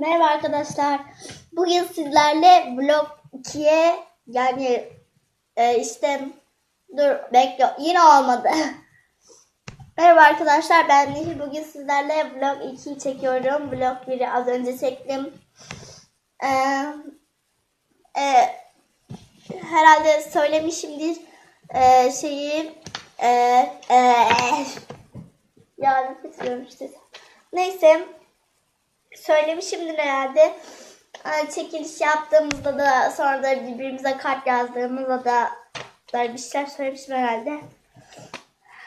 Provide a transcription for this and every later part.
Merhaba arkadaşlar. Bugün sizlerle vlog 2'ye yani e, işte dur bekle yine olmadı. Merhaba arkadaşlar ben Nehir. Bugün sizlerle vlog 2'yi çekiyorum. Vlog 1'i az önce çektim. Ee, e, herhalde söylemişimdir e, şeyi e, e, ya bitiriyorum işte. Neyse söylemişimdir herhalde. Hani çekiliş yaptığımızda da sonra da birbirimize kart yazdığımızda da böyle bir şeyler söylemişim herhalde.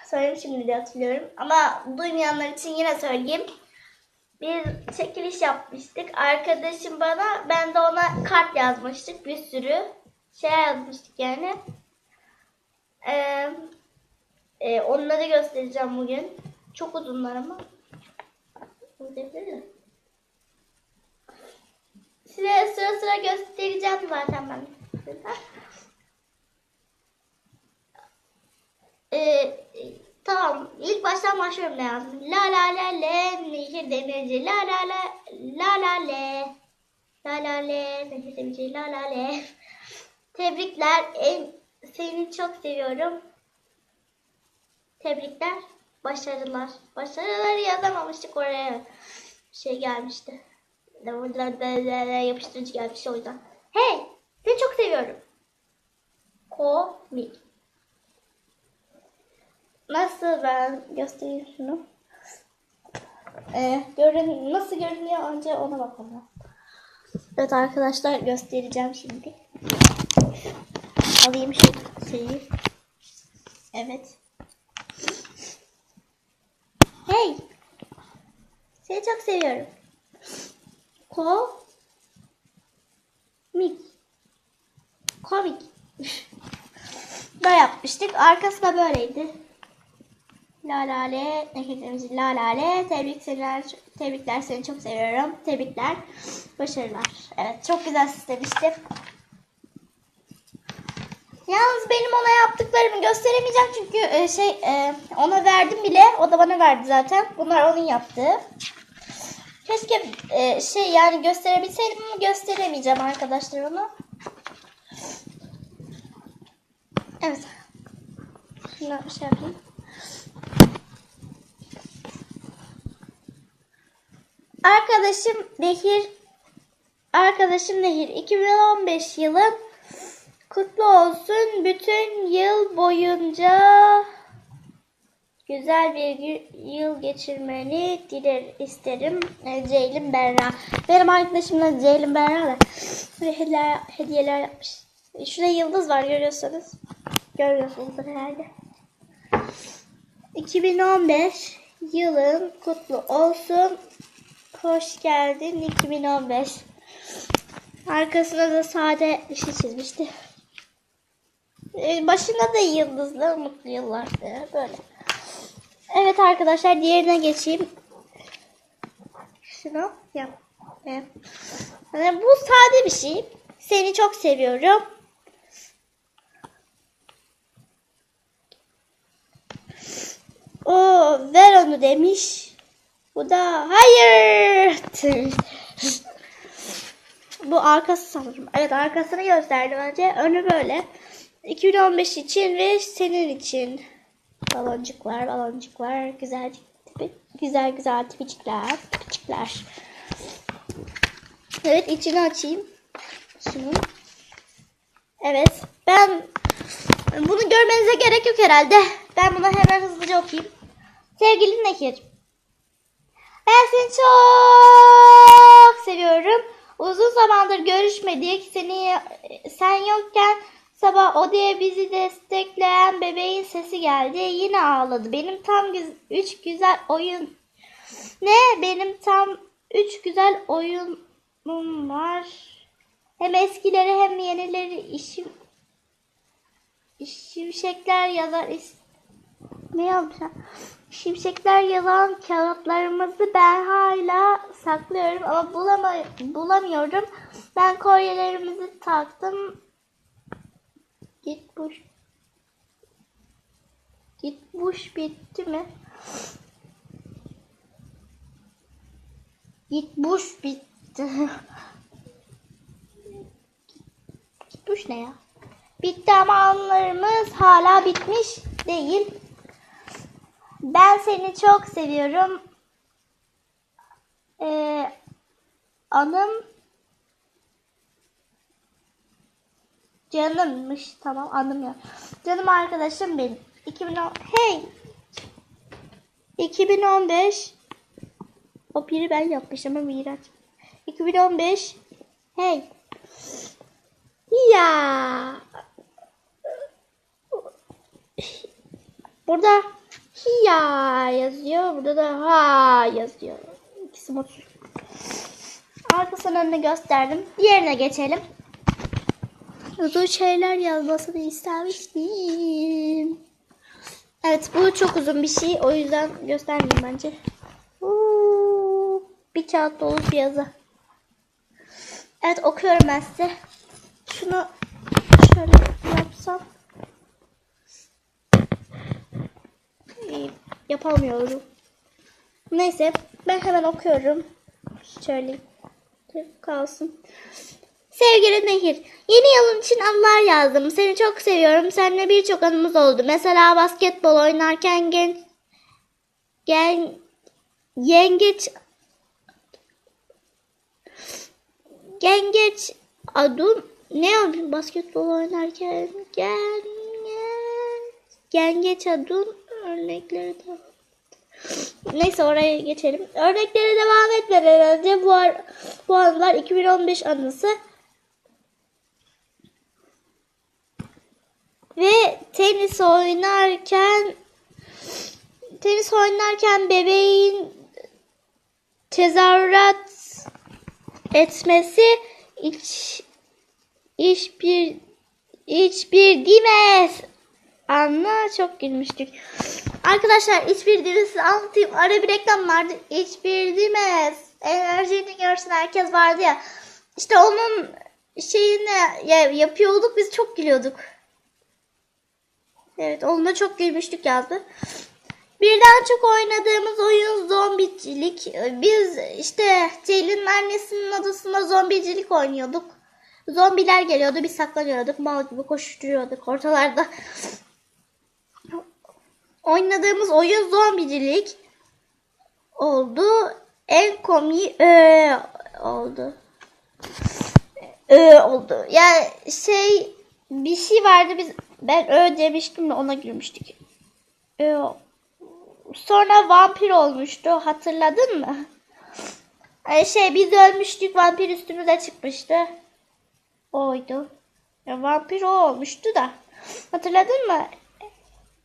Söylemişimdir diye hatırlıyorum. Ama duymayanlar için yine söyleyeyim. Bir çekiliş yapmıştık. Arkadaşım bana, ben de ona kart yazmıştık. Bir sürü şey yazmıştık yani. Ee, e, onları göstereceğim bugün. Çok uzunlar ama. Uzayabilir Size sıra sıra göstereceğim zaten ben. Ee, tamam. İlk baştan başlıyorum ne yazdım. La la la le nehir demirci. La la la la la le. La la le nehir demirci. La la le. Tebrikler. En, seni çok seviyorum. Tebrikler. Başarılar. Başarıları yazamamıştık oraya. Şey gelmişti. Yapıştırıcı gelmiş o yüzden. Hey! Seni çok seviyorum. Komik. Nasıl ben göstereyim şunu. Ee, görün, nasıl görünüyor önce ona bakalım. Evet arkadaşlar göstereceğim şimdi. Alayım şu şeyi. Evet. Hey! Seni çok seviyorum. Ko mik. Komik. Böyle yapmıştık. Arkası da böyleydi. La la le, neketimizi la la le. Tebrikler, tebrikler seni çok seviyorum. Tebrikler, başarılar. Evet çok güzel süslemiştim. Yalnız benim ona yaptıklarımı gösteremeyeceğim çünkü e, şey e, ona verdim bile. O da bana verdi zaten. Bunlar onun yaptığı. Keşke e, şey yani gösterebilseydim ama gösteremeyeceğim arkadaşlar onu. Evet. Şuna şey yapayım. Arkadaşım Nehir Arkadaşım Nehir 2015 yılı kutlu olsun. Bütün yıl boyunca güzel bir yıl geçirmeni diler isterim. E, Ceylin Berra. Benim arkadaşım da Ceylin Berra da hediyeler, hediyeler yapmış. E, Şurada yıldız var görüyorsanız. Görüyorsunuzdur herhalde. 2015 yılın kutlu olsun. Hoş geldin 2015. Arkasına da sade bir şey çizmişti. E, Başında da yıldızlı mutlu yıllar böyle. Evet arkadaşlar diğerine geçeyim. Şunu yap. Yani bu sade bir şey. Seni çok seviyorum. O ver onu demiş. Bu da hayır. Bu arkası sanırım. Evet arkasını gösterdim önce. Önü böyle. 2015 için ve senin için. Baloncuklar, baloncuklar, güzel tipi, güzel güzel tipicikler, tipicikler. Evet içini açayım. Şunu. Evet ben bunu görmenize gerek yok herhalde. Ben bunu hemen hızlıca okuyayım. Sevgili Nehir. Ben seni çok seviyorum. Uzun zamandır görüşmedik. Seni sen yokken sabah odaya bizi destekleyen bebeğin sesi geldi. Yine ağladı. Benim tam güz üç güzel oyun ne? Benim tam üç güzel oyunum var. Hem eskileri hem yenileri işim şimşekler yazar is ne yapacağım? Şimşekler yazan kağıtlarımızı ben hala saklıyorum ama bulama bulamıyorum. Ben kolyelerimizi taktım. Git buş. Git buş bitti mi? Git buş bit gitti. Gitmiş ne ya? Bitti ama anılarımız hala bitmiş değil. Ben seni çok seviyorum. Ee, anım canımmış. Tamam ya. Canım arkadaşım benim. 2010 Hey! 2015 O biri ben yapmışım ama iğrenç. 2015 Hey! Ya! Burada ya yazıyor. Burada da ha yazıyor. İkisi mutsuz. Arkasının önüne gösterdim. Diğerine geçelim. Uzun şeyler yazmasını istemiştim. Evet bu çok uzun bir şey. O yüzden göstermeyeyim bence. Bir kağıt dolusu yazı. Evet okuyorum ben size. Şunu şöyle yapsam. İyi, Yapamıyorum. Neyse ben hemen okuyorum. Şöyle kalsın. Sevgili Nehir, yeni yılın için anılar yazdım. Seni çok seviyorum. Seninle birçok anımız oldu. Mesela basketbol oynarken genç gen, yengeç Gengeç adım ne yapayım basketbol oynarken gen, gengeç adım örnekleri de Neyse oraya geçelim. Örneklere devam etmeden önce bu, ar- bu anılar 2015 anısı. Ve tenis oynarken tenis oynarken bebeğin tezahürat etmesi iç hiçbir hiçbir demez. Anla çok gülmüştük. Arkadaşlar hiçbir demez anlatayım. Ara bir reklam vardı. Hiçbir demez. Enerjini görsün herkes vardı ya. İşte onun şeyini ya, yapıyorduk biz çok gülüyorduk. Evet onunla çok gülmüştük yazdı. Birden çok oynadığımız oyun zombicilik. Biz işte Ceylin'in annesinin odasında zombicilik oynuyorduk. Zombiler geliyordu biz saklanıyorduk. Mal gibi koşturuyorduk ortalarda. Oynadığımız oyun zombicilik oldu. En komiği ö oldu. Ö oldu. Yani şey bir şey vardı biz ben ö demiştim de ona gülmüştük. Ö Sonra vampir olmuştu. Hatırladın mı? Ee, şey biz ölmüştük. Vampir üstümüze çıkmıştı. Oydu. Ya, vampir o olmuştu da. Hatırladın mı?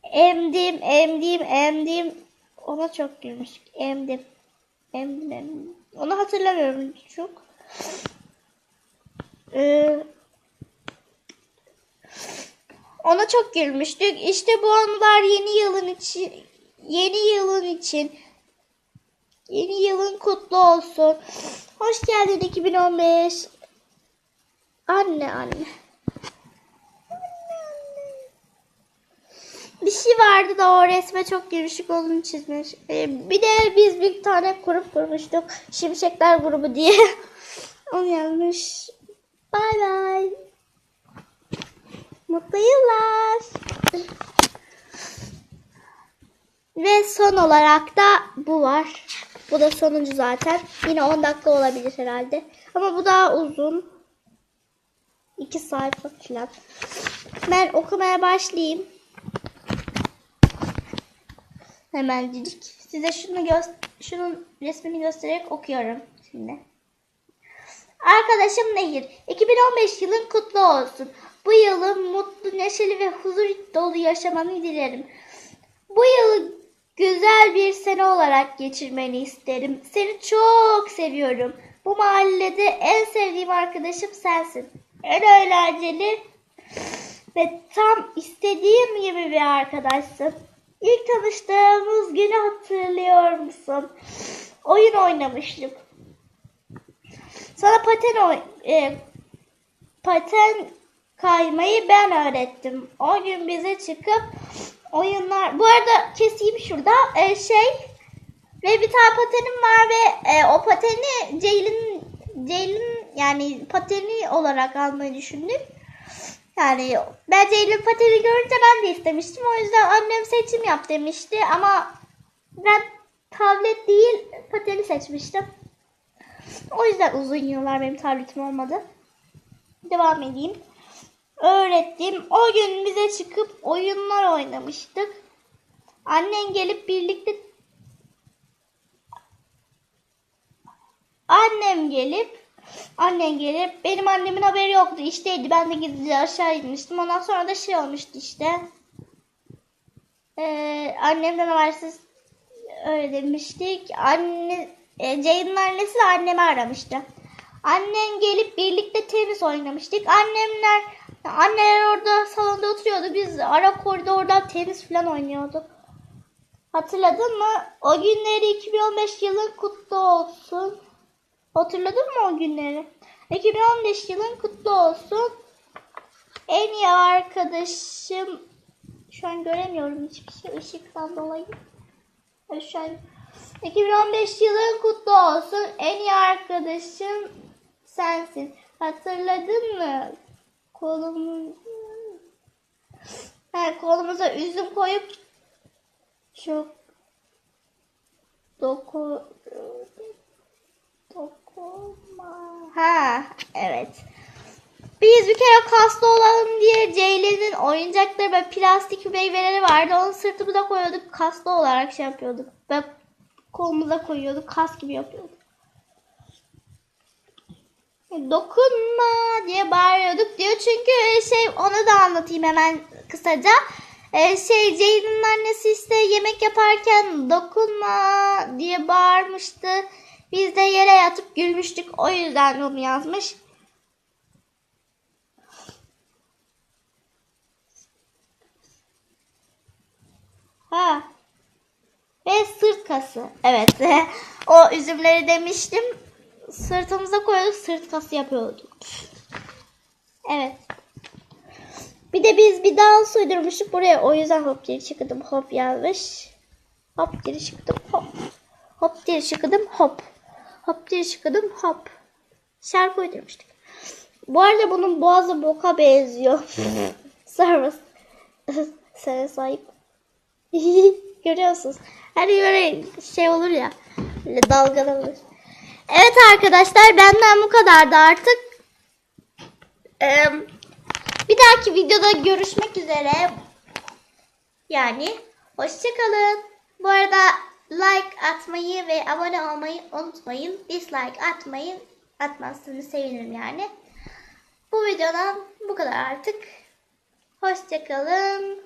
Emdim, emdim, emdim. Ona çok gülmüştük. Emdim. Emdim, emdim. Onu hatırlamıyorum çok. Ee, ona çok gülmüştük. İşte bu anılar yeni yılın için yeni yılın için yeni yılın kutlu olsun. Hoş geldin 2015. Anne anne. Bir şey vardı da o resme çok girişik olduğunu çizmiş. Ee, bir de biz bir tane grup kurmuştuk. Şimşekler grubu diye. Onu yazmış. Bay bay. Mutlu yıllar. Ve son olarak da bu var. Bu da sonuncu zaten. Yine 10 dakika olabilir herhalde. Ama bu daha uzun. 2 sayfa falan. Ben okumaya başlayayım. Hemencik. Size şunu gö- şunun resmini göstererek okuyorum şimdi. Arkadaşım Nehir, 2015 yılın kutlu olsun. Bu yılı mutlu, neşeli ve huzur dolu yaşamanı dilerim. Bu yılı güzel bir sene olarak geçirmeni isterim. Seni çok seviyorum. Bu mahallede en sevdiğim arkadaşım sensin. En eğlenceli ve tam istediğim gibi bir arkadaşsın. İlk tanıştığımız günü hatırlıyor musun? Oyun oynamıştık. Sana paten oy e, paten kaymayı ben öğrettim. O gün bize çıkıp oyunlar. Bu arada keseyim şurada. E, şey ve bir tane patenim var ve e, o pateni Ceylin Ceylin yani pateni olarak almayı düşündük. Yani ben Ceylin pateni görünce ben de istemiştim. O yüzden annem seçim yap demişti ama ben tablet değil pateni seçmiştim. O yüzden uzun yıllar benim tabletim olmadı. Devam edeyim. Öğrettim. O gün bize çıkıp oyunlar oynamıştık. Annen gelip birlikte Annem gelip annen gelip benim annemin haberi yoktu işteydi ben de gizlice aşağı inmiştim ondan sonra da şey olmuştu işte ee, annemden habersiz öyle demiştik anne e, Ceyhun'un annesi de annemi aramıştı annen gelip birlikte tenis oynamıştık annemler anneler orada salonda oturuyordu biz ara koridorda tenis falan oynuyorduk hatırladın mı o günleri 2015 yılın kutlu olsun Hatırladın mı o günleri? 2015 yılın kutlu olsun. En iyi arkadaşım şu an göremiyorum hiçbir şey ışıktan dolayı. Şu an 2015 yılın kutlu olsun. En iyi arkadaşım sensin. Hatırladın mı? Kolumu ha, kolumuza üzüm koyup çok doku Dokunma. Ha evet. Biz bir kere kaslı olalım diye Ceylin'in oyuncakları ve plastik meyveleri vardı. Onu sırtımıza koyuyorduk. Kaslı olarak şey yapıyorduk. Ve kolumuza koyuyorduk. Kas gibi yapıyorduk. Dokunma diye bağırıyorduk diyor. Çünkü şey onu da anlatayım hemen kısaca. Ee, şey Ceylin'in annesi işte yemek yaparken dokunma diye bağırmıştı. Biz de yere yatıp gülmüştük. O yüzden onu yazmış. Ha. Ve sırt kası. Evet. o üzümleri demiştim. Sırtımıza koyuyorduk. Sırt kası yapıyorduk. Evet. Bir de biz bir dans uydurmuştuk buraya. O yüzden hop diye çıktım. Hop yazmış. Hop diye çıktım. Hop. Hop diye çıktım. Hop. Hop diye çıktım. Hop. Şarkı uydurmuştuk. Bu arada bunun boğazı boka benziyor. Service. Sana sahip. Görüyorsunuz. Hani böyle şey olur ya. Böyle dalgalanır. Evet arkadaşlar benden bu kadardı artık. Ee, bir dahaki videoda görüşmek üzere. Yani hoşçakalın. Bu arada like atmayı ve abone olmayı unutmayın. Dislike atmayın. Atmazsanız sevinirim yani. Bu videodan bu kadar artık. Hoşçakalın.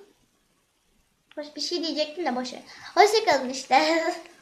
Hoş bir şey diyecektim de boşver. Hoşçakalın işte.